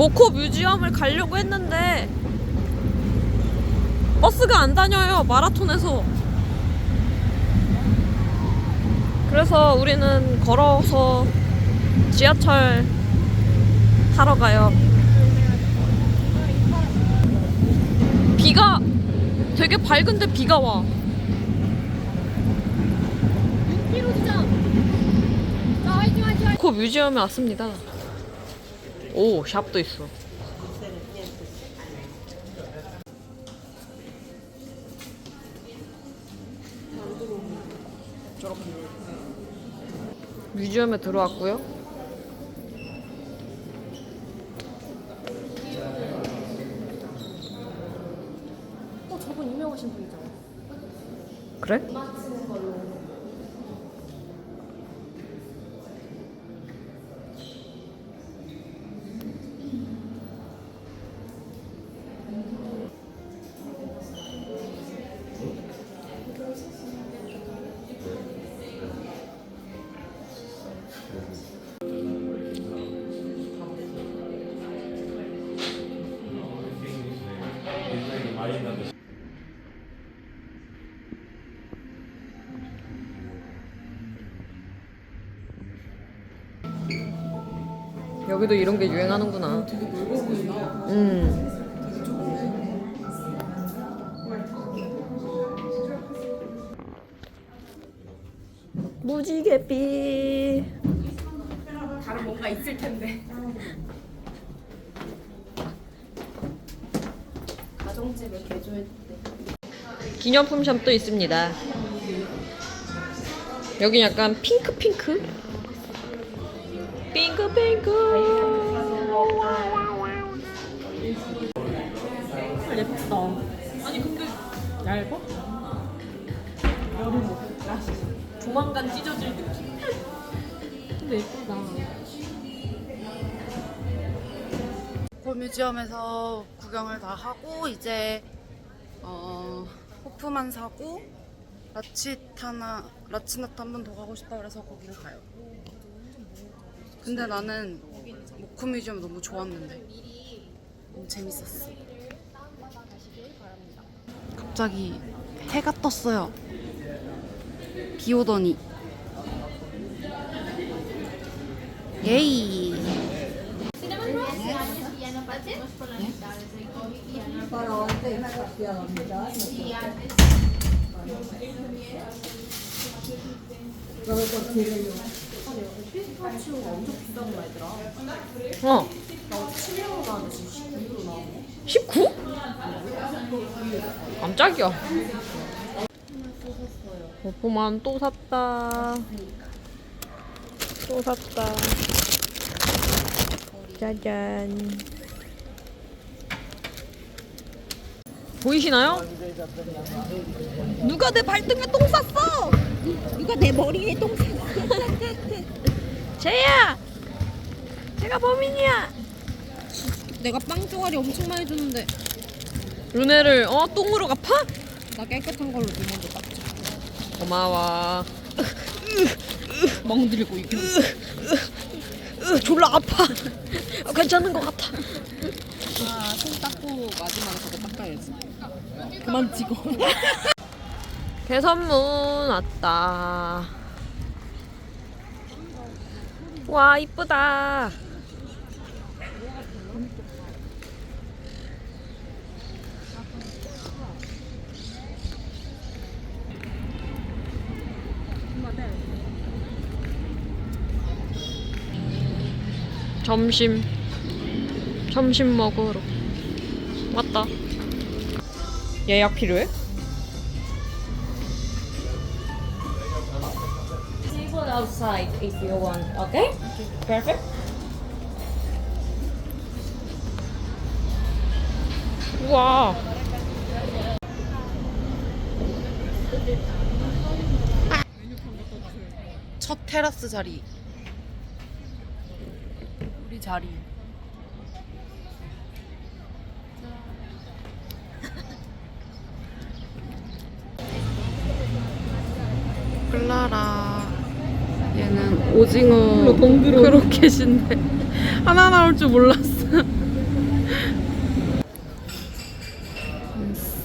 모코 뮤지엄을 가려고 했는데 버스가 안 다녀요 마라톤에서. 그래서 우리는 걸어서 지하철 타러 가요. 비가 되게 밝은데 비가 와. 모코 뮤지엄에 왔습니다 오 샵도 있어 뮤지엄에 들어왔고요. 여기도 이런 게 유행하는구나. 음. 무지개빛. 다른 뭔가 있을 텐데. 가정집을 개조했대. 기념품 샵도 있습니다. 여기 약간 핑크 핑크. 핑크 핑크. 예쁘다. 아니 근데 얇아? 여름 옷. 조만간 찢어질 느낌. 근데 예쁘다. 뮤지엄에서 구경을 다 하고 이제 어, 호프만 사고 라치타나 라치나타 한 번 더 가고 싶다 그래서 거기를 가요. 근데 나는 모쿠 뮤지엄 너무 좋았는데 너무 재밌었어. 갑자기 해가 떴어요. 비 오더니 예이. 어. 19? 깜짝이야. 오프만 또 샀다. 또 샀다. 짜잔. 보이시나요? 누가 내 발등에 똥 쌌어? 누가 내 머리에 똥? 쟤야! 제가 범인이야! 내가 빵 쪼가리 엄청 많이 줬는데 루네를 어 똥으로 갚아? 나 깨끗한 걸로 두 먼저 닦자. 고마워. 멍들고. 으, 졸라 아파. 어, 괜찮은 것 같아. 아, 손 닦고 마지막에 저거 닦아야지. 그만 찍어. 개선문 왔다. 와 이쁘다. 점심 점심 먹으러 왔다. 예약 필요해? Outside if you want, okay? Perfect. 우와. 첫 테라스 자리. 우리 자리. 클라라. 얘는 오징어 동그로. 크로켓인데 하나 나올 줄 몰랐어.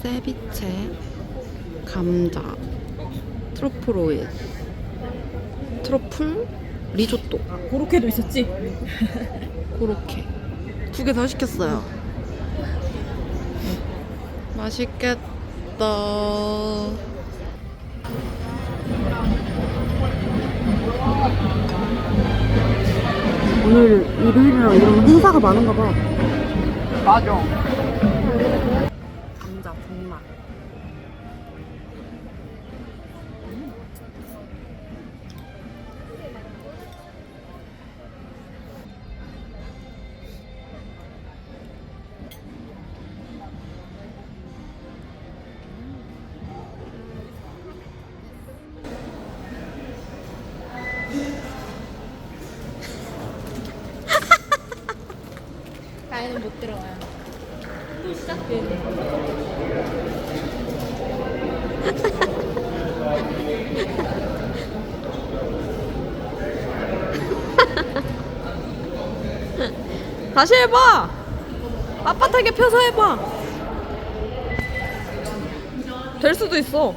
세비체 감자 트러플 오일. 트러플 리조또. 아, 고로케도 있었지? 고로케. 두 개 다 시켰어요. 맛있겠다. 오늘 일요일이라 이런 행사가 많은가 봐. 맞아. 감자 분말. 나이는 못 들어와요. 또 시작되네. 다시 해봐. 빳빳하게 펴서 해봐. 될 수도 있어.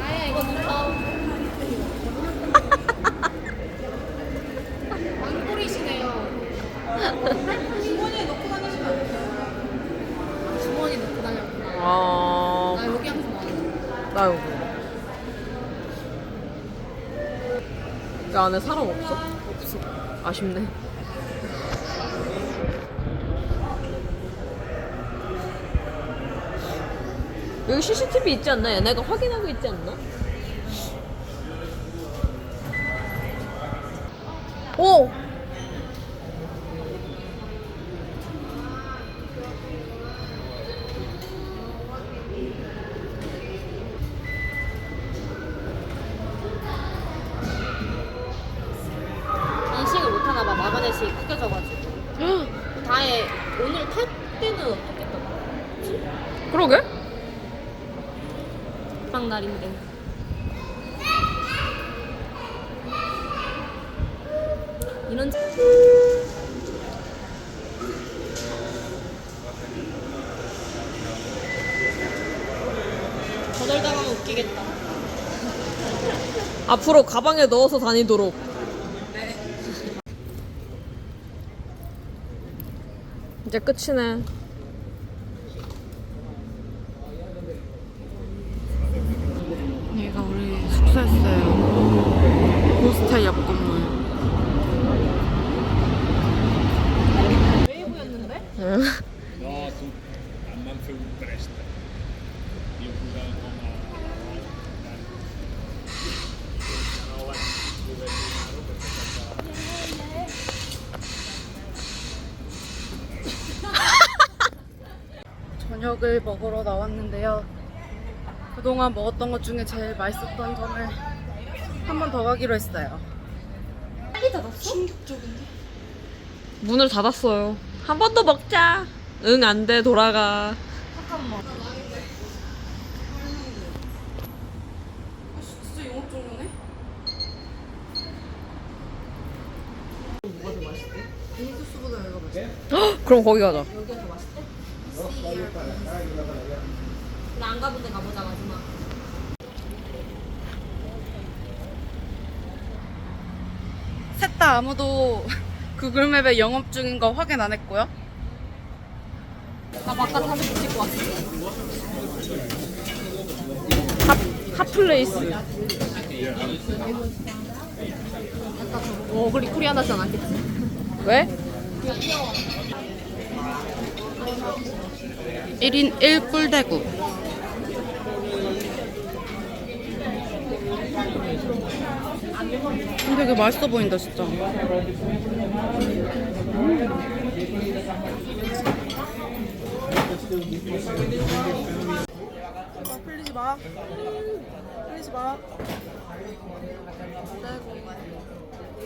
아야 이거. 왕꼬리시네요. 주머니에 넣고 다니시면 안 돼요. 주머니 넣고 다녔구나. 아, 나 여기 항상 많아. 나 여기. 그 안에 사람 없어? 없어. 아쉽네. 여기 CCTV 있지 않나? 얘네가 확인하고 있지 않나? 오! 인식을 마그넷이 구겨져가지고. 다에 오늘 탈 때는 어떻겠다. 그러게? 막 날인데. 이런 거절당하면 웃기겠다. 앞으로 가방에 넣어서 다니도록. 이제 끝이네. 여기가 우리 숙소였어요. 호스텔 옆 건물. 저녁을 먹으러 나왔는데요. 그동안 먹었던 것 중에 제일 맛있었던 점을 한 번 더 가기로 했어요. 문을 닫았어요. 한 번 더 먹자. 응, 안 돼, 돌아가. 진짜 영업 종료네? 빙수스보다 여기가 맛있어. 그럼 거기 가자. 나안 가본 데 가보자 마지막. 셋 다 아무도 구글맵에 영업 중인 거 확인 안 했고요. 나 바깥 한번 찍고 왔어. 핫플레이스. 오, 그리 코리아나지 않았겠지? 왜? 1인 1꿀대구. 근데 이게 맛있어 보인다 진짜. 풀리지 마. 풀리지 마.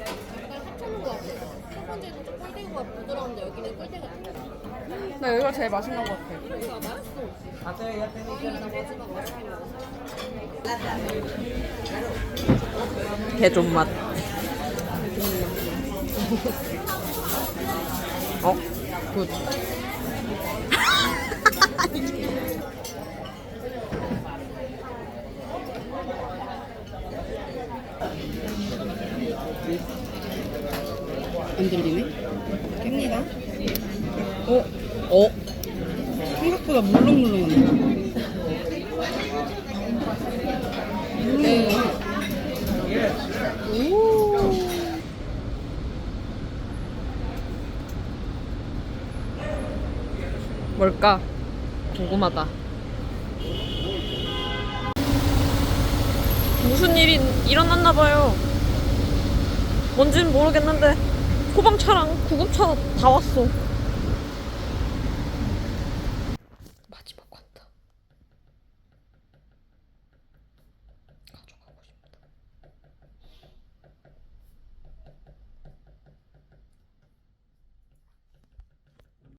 합쳐놓은 거 같아. 첫 번째는 좀 꿀대구가 부드러운데 여기는 꿀대가 나 여기가 제일 맛있는 것 같아. 그러니까 맛있어. 다행이다 마지막 맛있게 먹었어. 개존맛. 어? 굿. 안 들리네? 깹니다. 어? 어? 생각보다 물렁물렁하네. 네. 뭘까? 궁금하다. 무슨 일이 일어났나 봐요. 뭔지는 모르겠는데 소방차랑 구급차 다 왔어.